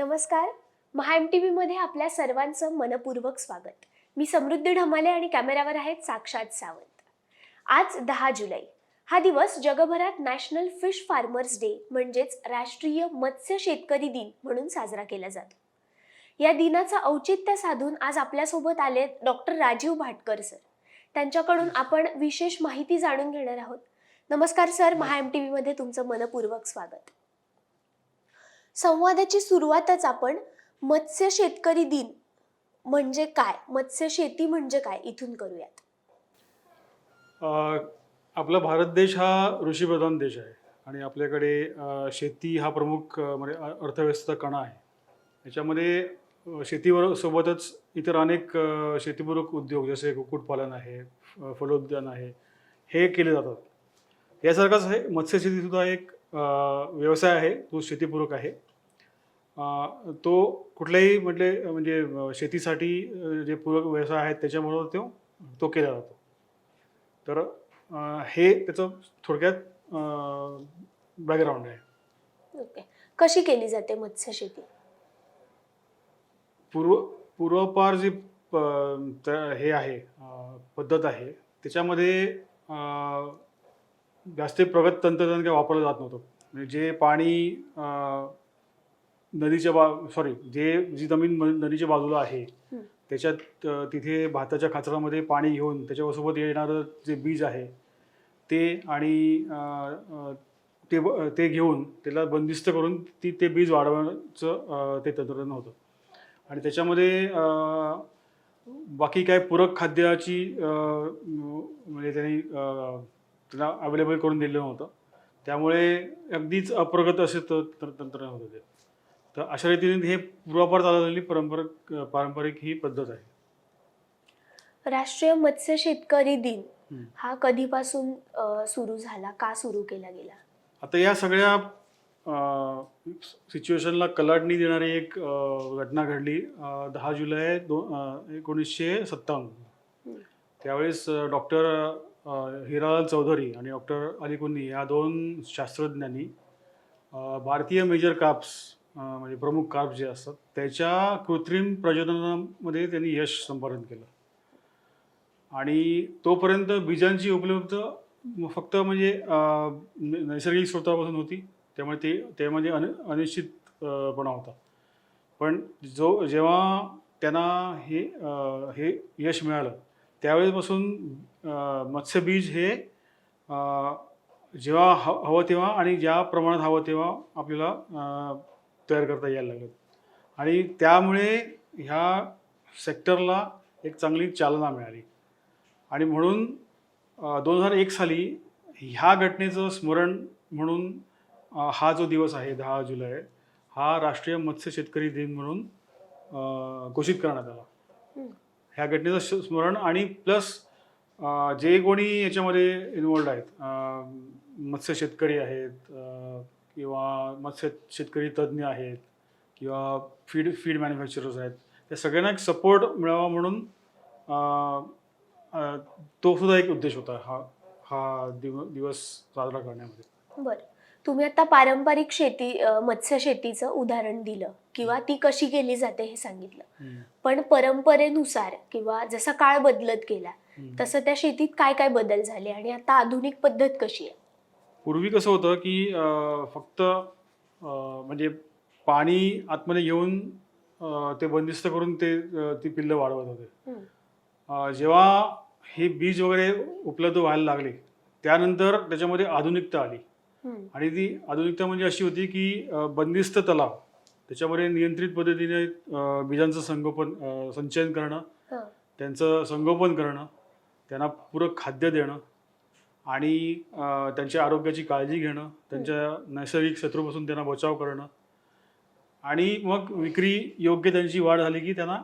नमस्कार. महा M T व्हीमध्ये आपल्या सर्वांचं मनपूर्वक स्वागत. मी समृद्धी ढमाले आणि कॅमेऱ्यावर आहेत साक्षात सावंत. आज दहा जुलै. हा दिवस जगभरात नॅशनल फिश फार्मर्स डे म्हणजेच राष्ट्रीय मत्स्य शेतकरी दिन म्हणून साजरा केला जातो. या दिनाचं औचित्य साधून आज आपल्यासोबत आले डॉक्टर राजीव भाटकर सर. त्यांच्याकडून आपण विशेष माहिती जाणून घेणार आहोत. नमस्कार सर महा एम टी व्हीमध्ये तुमचं मनपूर्वक स्वागत. संवादाची सुरुवातच आपण मत्स्य शेतकरी दिन म्हणजे काय? मत्स्य शेती म्हणजे काय? इथून करूयात. आपला भारत देश हा ऋषीप्रधान देश आहे आणि आपल्याकडे शेती हा प्रमुख म्हणजे अर्थव्यवस्थेचा कणा आहे. याच्यामध्ये शेतीवर सोबतच इतर अनेक शेतीपूरक उद्योग जसे कुक्कुटपालन आहे फलोद्यान आहे हे केले जातात. यासारखाच हे मत्स्यशेतीसुद्धा एक व्यवसाय आहे तो शेतीपूरक आहे. तो कुठल्याही म्हटले म्हणजे शेतीसाठी जे पूरक व्यवसाय आहेत त्याच्यामुळं तो तो केला जातो. तर हे त्याचं थोडक्यात बॅकग्राऊंड आहे. ओके. कशी केली जाते मत्स्य शेती? पूर्व पूर्वपार जी हे आहे पद्धत आहे त्याच्यामध्ये जास्त प्रगत तंत्रज्ञान काही वापरलं जात नव्हतं म्हणजे जे पाणी नदीच्या बा सॉरी जे जी जमीन नदीच्या बाजूला आहे. त्याच्यात तिथे भाताच्या खाचरामध्ये पाणी घेऊन त्याच्यासोबत येणारं जे बीज आहे ते आणि ते ते घेऊन त्याला बंदिस्त करून ती ते बीज वाढवण्याचं ते तंत्रज्ञान होतं आणि त्याच्यामध्ये बाकी काय पूरक खाद्याची म्हणजे त्यांनी अ, त्याला अवेलेबल करून दिलं नव्हतं. त्यामुळे अगदीच अप्रगत असे तंत्रज्ञान होतं ते तर अशा रीतीने हे पूर्वापार चाललेली पारंपरिक पारंपरिक ही पद्धत आहे. राष्ट्रीय मत्स्य शेतकरी दिन हं. कधीपासून सुरू झाला? का सुरू केला गेला? आता या सगळ्या सिच्युएशनला कलाटणी देणारी एक घटना घडली. दहा जुलै दो एकोणीसशे सत्तावन्न. त्यावेळेस डॉक्टर हिरालाल चौधरी आणि डॉक्टर अली कुन्नी या दोन शास्त्रज्ञांनी भारतीय मेजर काप्स म्हणजे प्रमुख काप्स जे असतात त्याच्या कृत्रिम प्रजननामध्ये त्यांनी यश संपादन केलं. आणि तोपर्यंत बीजांची उपलब्ध फक्त म्हणजे नैसर्गिक स्रोतापासून होती त्यामुळे ते त्यामध्ये अन अनिश्चितपणा होता. पण जो जेव्हा त्यांना हे हे यश मिळालं त्यावेळेपासून मत्स्यबीज हे जेव्हा ह हवं तेव्हा आणि ज्या प्रमाणात हवं तेव्हा आपल्याला तयार करता यायला लागलं आणि त्यामुळे ह्या सेक्टरला एक चांगली चालना मिळाली. आणि म्हणून दोन हजार एक साली ह्या घटनेचं स्मरण म्हणून हा जो दिवस आहे दहा जुलै हा राष्ट्रीय मत्स्य शेतकरी दिन म्हणून घोषित करण्यात आला. ह्या घटनेचं स्मरण आणि प्लस जे कोणी याच्यामध्ये इन्वॉल्ड आहेत मत्स्य शेतकरी आहेत किंवा मत्स्य शेतकरी तज्ज्ञ आहेत किंवा फीड फीड मॅन्युफॅक्चरर्स आहेत त्या सगळ्यांना एक सपोर्ट मिळावा म्हणून तो सुद्धा एक उद्देश होता हा हा दिव दिवस साजरा करण्यामध्ये. बरं. तुम्ही आता पारंपरिक शेती मत्स्य शेतीचं उदाहरण दिलं किंवा ती कशी केली जाते हे सांगितलं. पण परंपरेनुसार किंवा जसा काळ बदलत गेला. तसं त्या शेतीत काय काय बदल झाले आणि आता आधुनिक पद्धत कशी आहे? पूर्वी कसं होतं की फक्त म्हणजे पाणी आतमध्ये घेऊन अ, ते बंदिस्त करून ते ती पिल्लं वाढवत होते. जेव्हा हे बीज वगैरे उपलब्ध व्हायला लागले त्यानंतर त्याच्यामध्ये आधुनिकता आली. आणि ती आधुनिकता म्हणजे अशी होती की बंदिस्त तलाव. त्याच्यामध्ये नियंत्रित पद्धतीने बीजांचं संगोपन संचयन करणं. त्यांचं संगोपन करणं त्यांना पूरक खाद्य देणं आणि त्यांच्या आरोग्याची काळजी घेणं त्यांच्या नैसर्गिक शत्रूपासून त्यांना बचाव करणं आणि मग विक्री योग्य त्यांची वाढ झाली की त्यांना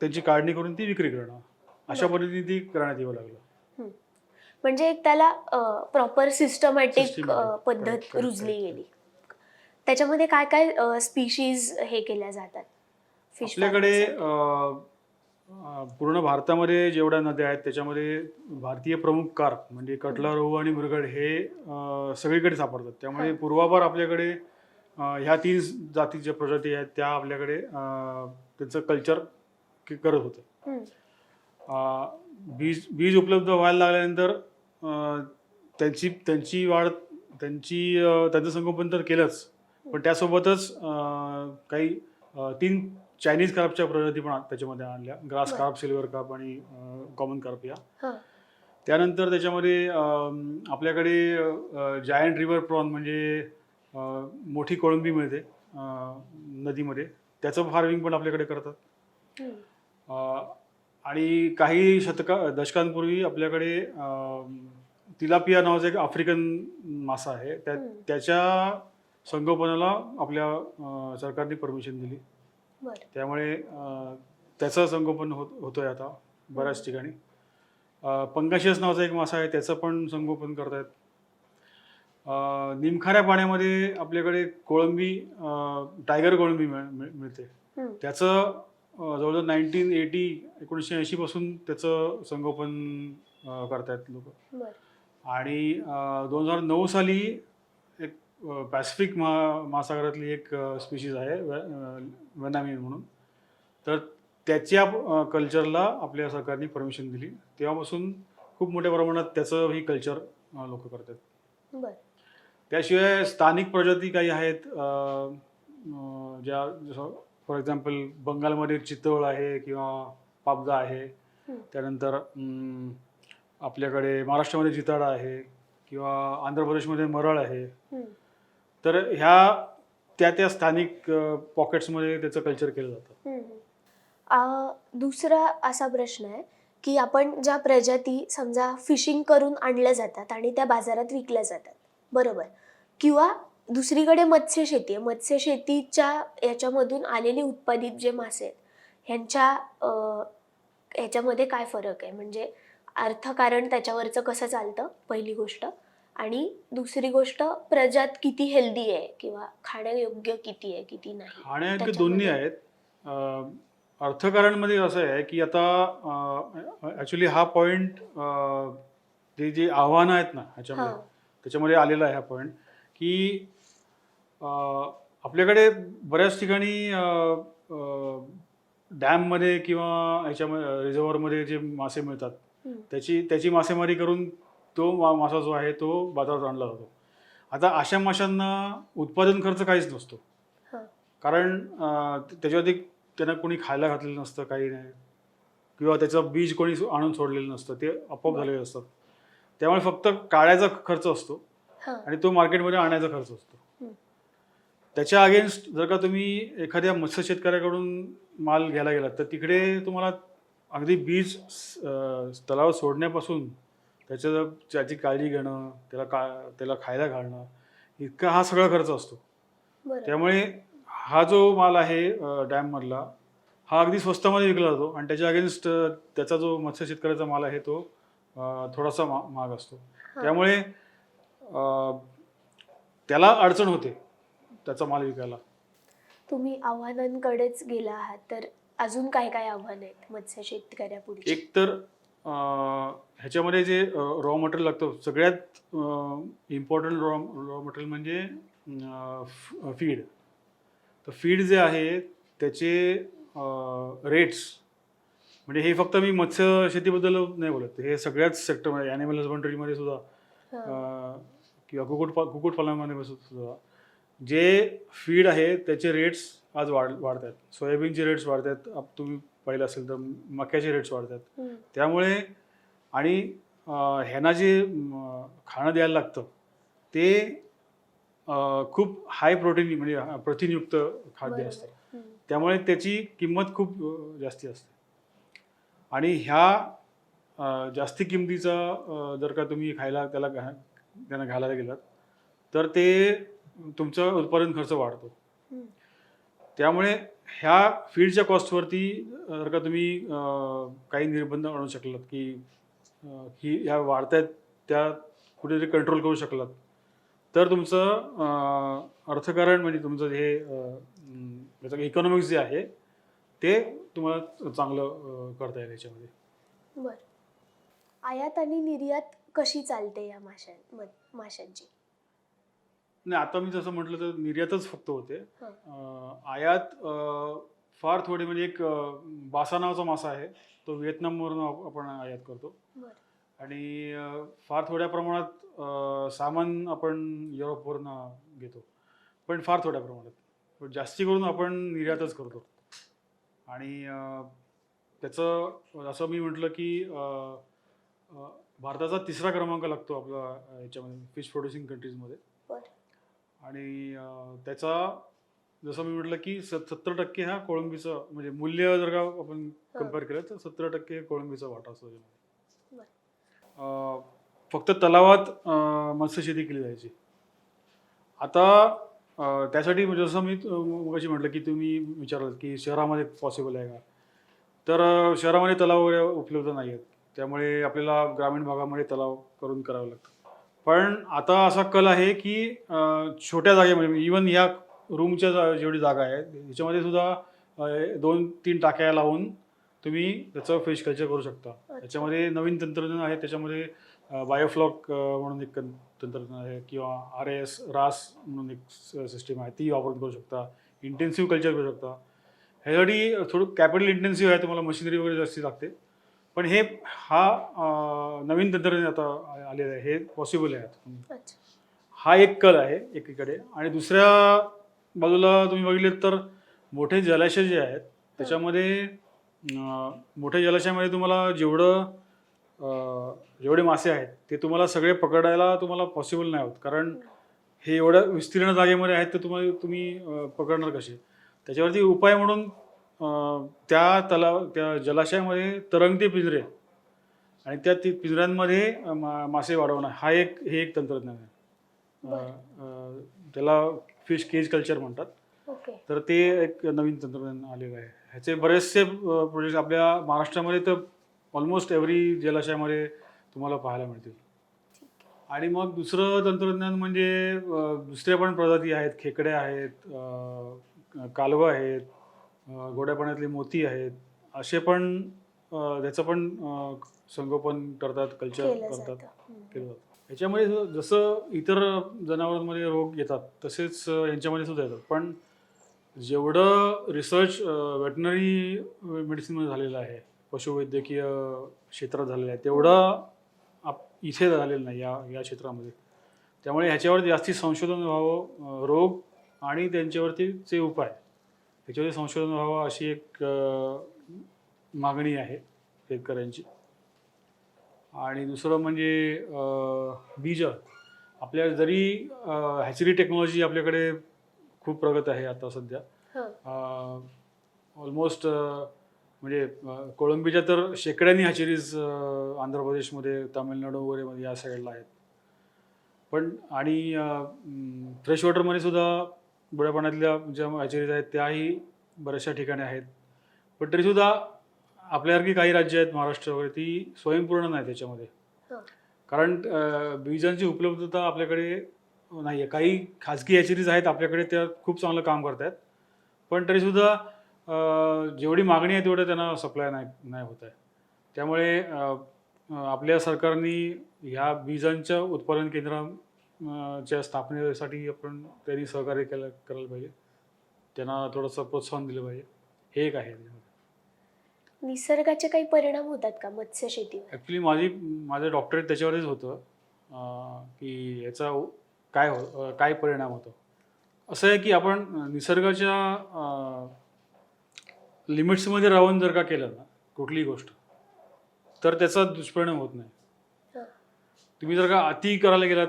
त्यांची काढणी करून ती विक्री करणं. अशा पद्धतीने ती करण्यात येऊ लागलं. म्हणजे एक त्याला प्रॉपर सिस्टमॅटिक. पद्धत रुजली गेली. त्याच्यामध्ये काय काय स्पीशीज हे केल्या जातात? फिश आपल्याकडे पूर्ण भारतामध्ये जेवढ्या नद्या आहेत त्याच्यामध्ये भारतीय प्रमुख कार्प म्हणजे कटला रोहू आणि मृगड हे सगळीकडे सापडतात. त्यामुळे. पूर्वापार आपल्याकडे ह्या तीन जातीच्या प्रजाती आहेत त्या आपल्याकडे त्यांचं कल्चर करत होते. बीज बीज उपलब्ध व्हायला लागल्यानंतर त्यांची त्यांची वाढ त्यांची त्यांचं संगोपन तर केलंच. पण त्यासोबतच काही तीन चायनीज कार्पच्या प्रजाती पण त्याच्यामध्ये आणल्या. ग्रास. कार्प सिल्वर कार्प आणि कॉमन कार्प या. त्यानंतर त्याच्यामध्ये आपल्याकडे जायंट रिव्हर प्रॉन म्हणजे मोठी कोळंबी मिळते नदीमध्ये. त्याचं फार्मिंग पण आपल्याकडे करतात. आणि काही शतका दशकांपूर्वी आपल्याकडे तिलापिया नावाचा एक आफ्रिकन मासा आहे. त्या. त्याच्या संगोपनाला आपल्या सरकारने परमिशन दिली. त्यामुळे त्याचं संगोपन होत होतोय आता बऱ्याच ठिकाणी. पंकाशियस नावाचा एक मासा आहे त्याचं पण संगोपन करतायत. निमखाऱ्या पाण्यामध्ये आपल्याकडे कोळंबी टायगर कोळंबी मिळ- मिळ- मिळते. त्याचं जवळजवळ नाईन्टीन एटी एकोणीसशे ऐंशीपासून त्याचं संगोपन करतायत लोक. आणि दोन हजार नऊ साली एक पॅसिफिक महा महासागरातली एक स्पीशीज आहे वेनामीन म्हणून. तर त्याच्या कल्चरला आपल्या सरकारने परमिशन दिली. तेव्हापासून खूप मोठ्या प्रमाणात त्याचं ही कल्चर लोक करतात त्याशिवाय स्थानिक प्रजाती काही आहेत ज्या जसं फॉर एक्झाम्पल बंगालमध्ये चितळ आहे किंवा पाबदा आहे. त्यानंतर आपल्याकडे महाराष्ट्रामध्ये जिताडा आहे किंवा आंध्र प्रदेशमध्ये मरळ आहे. तर ह्या त्या त्या स्थानिक पॉकेट्समध्ये त्याचं कल्चर केलं जातं. दुसरा असा प्रश्न आहे की आपण ज्या प्रजाती समजा फिशिंग करून आणल्या जातात आणि त्या बाजारात विकल्या जातात बरोबर? किंवा दुसरीकडे मत्स्यशेती आहे. मत्स्यशेतीच्या याच्यामधून आलेली उत्पादित जे मासे आहेत ह्यांच्या ह्याच्यामध्ये काय फरक आहे? म्हणजे अर्थकारण त्याच्यावरचं कसं चालतं? पहिली गोष्ट. आणि दुसरी गोष्ट प्रजात किती हेल्दी आहे किंवा खाण्यायोग्य किती आहे किती नाही? खाण्यायोग्य दोन्ही आहेत. अर्थकारणमध्ये असं आहे की आता ॲक्च्युली हा पॉईंट ते जे आव्हानं आहेत ना ह्याच्यामध्ये त्याच्यामध्ये आलेला आहे हा पॉईंट की आपल्याकडे बऱ्याच ठिकाणी डॅममध्ये किंवा ह्याच्यामध्ये रिझर्वरमध्ये जे मासे मिळतात. त्याची त्याची मासेमारी करून तो मासा जो आहे तो बाजारात आणला जातो आता अशा माशांना उत्पादन खर्च काहीच नसतो. कारण त्याच्यावरती त्यांना कोणी खायला घातलेलं नसतं काही नाही किंवा त्याचं बीज कोणी आणून सोडलेलं नसतं ते आपोआप. झालेले असतात त्यामुळे फक्त काढायचा खर्च असतो आणि तो मार्केटमध्ये आणायचा खर्च असतो. त्याच्या अगेन्स्ट जर का तुम्ही एखाद्या मत्स्य शेतकऱ्याकडून माल घ्यायला गेलात तर तिकडे तुम्हाला अगदी बीज अं, तलावात सोडण्यापासून त्याच्या त्याची काळजी घेणं त्याला का त्याला खायला घालणं इतका हा सगळा खर्च असतो. त्यामुळे हा जो माल आहे डॅममधला हा अगदी स्वस्तामध्ये विकला जातो आणि त्याच्या अगेन्स्ट त्याचा जो मत्स्य शेतकऱ्याचा माल आहे तो थोडासा मा महाग असतो. त्यामुळे त्याला अडचण होते. त्याचा माल विकायला. तुम्ही आव्हानांकडेच गेला आहात तर अजून काय काय आव्हान आहेत मत्स्य शेतकऱ्यापुढे एक तर अं, ह्याच्यामध्ये जे रॉ मटेरियल लागतं सगळ्यात इम्पॉर्टंट रॉ रॉ मटेरियल म्हणजे फीड तर फीड जे आहे त्याचे रेट्स म्हणजे हे फक्त मी मत्स्य शेतीबद्दल नाही बोलत. हे सगळ्याच सेक्टरमध्ये ॲनिमल हजबंड्रीमध्ये सुद्धा अं, किंवा कुक्कुट कुक्कुटपालनामध्ये सुद्धा जे फीड आहे त्याचे रेट्स आज वाढ वाढत आहेत सोयाबीनचे रेट्स वाढत आहेत आप- तुम्ही पाहिलं असेल तर मक्याचे रेट्स वाढत आहेत त्यामुळे आणि ह्यांना जे खाणं द्यायला लागतं ते खूप हाय प्रोटीन म्हणजे प्रथिनयुक्त खाद्य असतं. त्यामुळे त्याची किंमत खूप जास्ती असते. आणि ह्या जास्ती किमतीचा जर का तुम्ही खायला त्याला घा त्यांना घालायला गेलात तर ते तुमचा उत्पादन खर्च वाढतो. त्यामुळे ह्या फीडच्या कॉस्टवरती जर का तुम्ही काही निर्बंध आणू शकलात की ही ह्या वाढत्यात त्या कुठेतरी कंट्रोल करू शकलात तर तुमचं अर्थकारण म्हणजे तुमचं हे इकॉनॉमिक्स जे आहे ते तुम्हाला चांगलं करता येईल याच्यामध्ये. बर. आयात आणि निर्यात कशी चालते या माशां माशांची नाही आता मी जसं म्हटलं तर निर्यातच फक्त होते. अं, आयात अं, फार थोडी म्हणजे एक अं, बासा नावाचा मासा आहे. तो व्हिएतनामवरून आप- आपण आयात करतो. बरं. आणि अं, फार थोड्या प्रमाणात अं, सामान आपण युरोपवरून घेतो. पण फार थोड्या प्रमाणात. पण जास्ती करून आपण निर्यातच करतो. आणि अं, त्याचं असं मी म्हटलं की अं, अं, भारताचा तिसरा क्रमांक लागतो आपला अं, याच्यामध्ये फिश प्रोड्युसिंग कंट्रीजमध्ये बरं. आणि त्याचा जसं मी म्हटलं की सत्तर टक्के हा कोळंबीचं म्हणजे मूल्य जर का आपण कंपेअर केलं तर सत्तर टक्के कोळंबीचा वाटा असतो त्याच्यामध्ये फक्त तलावात मत्स्यशेती केली जायची. आता त्यासाठी म्हणजे जसं मी मग म्हटलं की तुम्ही विचारलं की शहरामध्ये पॉसिबल आहे का? तर शहरामध्ये तलाव वगैरे उपलब्ध नाही आहेत त्यामुळे आपल्याला ग्रामीण भागामध्ये तलाव करून करावं लागतं पण आता असा कल आहे की अं, छोट्या जागेमध्ये इवन या रूमच्या जा जेवढी जागा आहे याच्यामध्ये सुद्धा अं, दोन तीन टाक्या लावून तुम्ही त्याचं फिश कल्चर करू शकता. त्याच्यामध्ये नवीन तंत्रज्ञान आहे त्याच्यामध्ये बायोफ्लॉक म्हणून एक कं- तंत्रज्ञान आहे किंवा आर एस रास म्हणून एक सिस्टीम आहे ती वापरून करू शकता. इंटेन्सिव्ह कल्चर करू शकता. ह्यासाठी थोडं कॅपिटल इंटेन्सिव्ह आहे तुम्हाला मशिनरी वगैरे जास्ती लागते. पण हे हा अं, नवीन तंत्रज्ञान आता आलेलं आहे हे पॉसिबल आहे आता. अच्छा. हा एक कल आहे एकीकडे. आणि दुसऱ्या बाजूला तुम्ही बघितले तर मोठे जलाशय जे आहेत त्याच्यामध्ये अं, मोठ्या जलाशयामध्ये तुम्हाला जेवढं अं, जेवढे मासे आहेत ते तुम्हाला सगळे पकडायला तुम्हाला पॉसिबल नाही होत. कारण हे एवढ्या विस्तीर्ण जागेमध्ये आहेत तर तुम्हाला तुम्ही अं, पकडणार कसे? त्याच्यावरती उपाय म्हणून त्या तलाव त्या जलाशयामध्ये तरंगते पिंजरे आणि त्या ती पिंजऱ्यांमध्ये मा मासे वाढवणं हा एक हे एक तंत्रज्ञान आहे. त्याला फिश केज कल्चर म्हणतात. तर ते एक नवीन तंत्रज्ञान आलेलं आहे. ह्याचे बरेचसे प्रोजेक्ट आपल्या महाराष्ट्रामध्ये तर ऑलमोस्ट एव्हरी जलाशयामध्ये तुम्हाला पाहायला मिळतील. आणि मग दुसरं तंत्रज्ञान म्हणजे दुसऱ्या पण प्रजाती आहेत खेकडे आहेत कालवं आहेत गोड्या पाण्यातले मोती आहेत. असे पण त्याचं पण संगोपन करतात कल्चर केलं करतात जातं. केलं जातं. याच्यामध्ये जो- जसं इतर जनावरांमध्ये रोग येतात तसेच यांच्यामध्ये सुद्धा येतात. पण जेवढं रिसर्च वेटनरी मेडिसिनमध्ये झालेलं आहे पशुवैद्यकीय क्षेत्रात झालेलं आहे तेवढं आप इथे झालेलं नाही या या क्षेत्रामध्ये. त्यामुळे ह्याच्यावर जास्ती संशोधन व्हावं अं, रोग आणि त्यांच्यावरतीचे उपाय ह्याच्यावरती संशोधन व्हावं अशी एक मागणी आहे शेतकऱ्यांची. आणि दुसरं म्हणजे बीज. आपल्या जरी हॅचरी टेक्नॉलॉजी आपल्याकडे खूप प्रगत आहे आता सध्या. हं. ऑलमोस्ट म्हणजे अं, कोळंबीच्या तर शेकड्यांनी हॅचरीज आंध्र प्रदेशमध्ये तामिळनाडू वगैरे मध्ये या साईडला आहेत. पण आणि फ्रेश वॉटरमध्ये सुद्धा बुड्या पाण्यातल्या ज्या हॅचरीज आहेत त्याही बऱ्याचशा ठिकाणी आहेत. पण तरीसुद्धा आपल्यासारखी काही राज्य आहेत महाराष्ट्र वगैरे ती स्वयंपूर्ण नाही त्याच्यामध्ये. हं. कारण बीजांची उपलब्धता आपल्याकडे नाही आहे काही खाजगी हॅचरीज आहेत आपल्याकडे त्या खूप चांगलं काम करत आहेत पण तरीसुद्धा जेवढी मागणी आहे तेवढं त्यांना सप्लाय नाही नाही होत आहे त्यामुळे आपल्या सरकारने ह्या बीजांच्या उत्पादन केंद्रा च्या स्थापनेसाठी आपण त्यांनी सहकार्य केलं करायला पाहिजे. त्यांना थोडंसं प्रोत्साहन दिलं पाहिजे. हे एक आहे निसर्गाचे काही परिणाम होतात का मत्स्य शेतीवर? ॲक्च्युली माझी माझं डॉक्टरेट त्याच्यावरच होतं की याचा काय हो काय परिणाम होतो. असं आहे की आपण निसर्गाच्या लिमिट्समध्ये राहून जर का केलं ना कुठलीही गोष्ट तर त्याचा दुष्परिणाम होत नाही. तुम्ही जर का अति करायला गेलात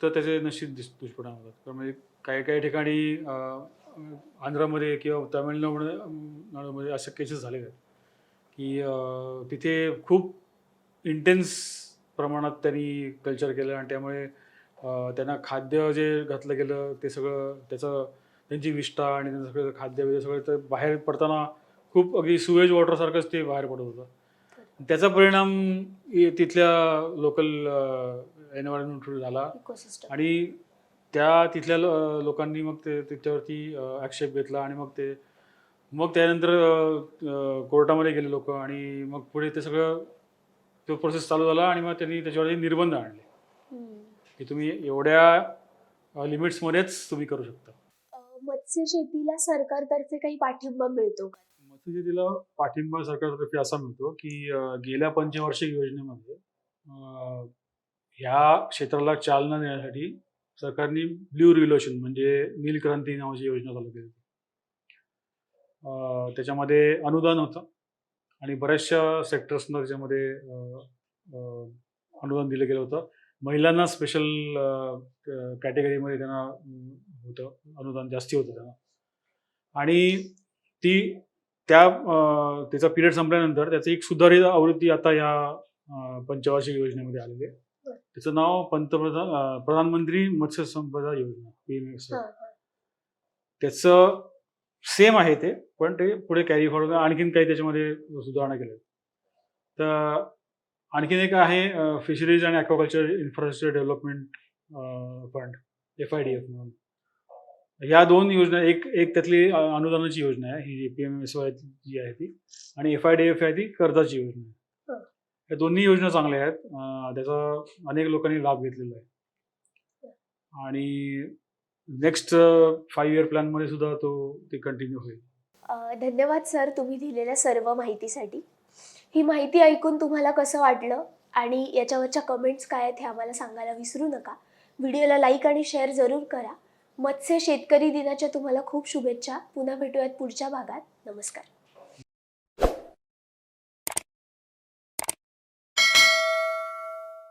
तर त्याचे निश्चित दिस दुष्परिणाम होतात तर म्हणजे काही काही ठिकाणी आंध्रामध्ये किंवा तामिळनाडूमध्ये नाडूमध्ये असे केसेस झालेले आहेत की तिथे खूप इंटेन्स प्रमाणात त्यांनी कल्चर केलं आणि त्यामुळे त्यांना खाद्य जे घातलं गेलं ते सगळं त्याचं त्यांची विष्ठा आणि त्यांचं सगळं खाद्य वगैरे सगळं तर बाहेर पडताना खूप अगदी सुवेज वॉटरसारखंच ते बाहेर पडत होतं. त्याचा परिणाम तिथल्या लोकल एन्व्हायरमेंटवर झाला. इकोसिस्टम आणि त्या तिथल्या लो- लोकांनी मग ते त्याच्यावरती आक्षेप घेतला आणि मग ते मग त्यानंतर अ, कोर्टामध्ये गेले लोक आणि मग पुढे ते सगळं तो प्रोसेस चालू झाला आणि मग त्यांनी त्याच्यावरती निर्बंध आणले. की तुम्ही एवढ्या लिमिट्समध्येच तुम्ही करू शकता. अं, मत्स्य शेतीला सरकारतर्फे काही पाठिंबा मिळतो का? मत्स्यशेतीला पाठिंबा सरकारतर्फे असा मिळतो की अं, गेल्या पंचवार्षिक योजनेमध्ये अं, ह्या क्षेत्राला चालना देण्यासाठी सरकारने ब्ल्यू रिव्होल्युशन म्हणजे नीलक्रांती नावाची योजना चालू केली होती. त्याच्यामध्ये अनुदान होतं आणि बऱ्याचशा सेक्टर्सना त्याच्यामध्ये अनुदान दिलं गेलं होतं. महिलांना स्पेशल कॅटेगरीमध्ये त्यांना होतं अनुदान जास्ती होतं त्यांना. आणि ती त्या त्याचा पिरियड संपल्यानंतर त्याची एक सुधारित आवृत्ती आता या पंचवार्षिक योजनेमध्ये आलेली आहे. त्याचं नाव पंतप्रधान प्रधानमंत्री मत्स्य संपदा योजना पी एम एस हा. त्याचं सेम आहे ते पण ते पुढे कॅरी फॉरवर्ड आणखीन काही त्याच्यामध्ये सुधारणा केल्या. तर आणखीन एक आहे फिशरीज आणि aquaculture infrastructure development fund F I D F म्हणून या दोन योजना एक एक त्यातली अनुदानाची योजना आहे ही जी पी एम एस वाय जी आहे ती आणि एफ आय डी एफ आहे ती कर्जाची योजना आहे. या दोन्ही योजना चांगल्या आहेत. त्याचा अनेक लोकांनी लाभ घेतलेला आहे. आणि नेक्स्ट फाईव्ह इयर प्लॅनमध्ये सुद्धा तो ते कंटिन्यू होईल. धन्यवाद सर तुम्ही दिलेल्या सर्व माहितीसाठी. ही माहिती ऐकून तुम्हाला कसं वाटलं आणि याच्यावरच्या कमेंट्स काय आहेत हे आम्हाला सांगायला विसरू नका. व्हिडिओला लाईक आणि शेअर जरूर करा. मत्स्य शेतकरी दिनाच्या तुम्हाला खूप शुभेच्छा. पुन्हा भेटूयात पुढच्या भागात. नमस्कार.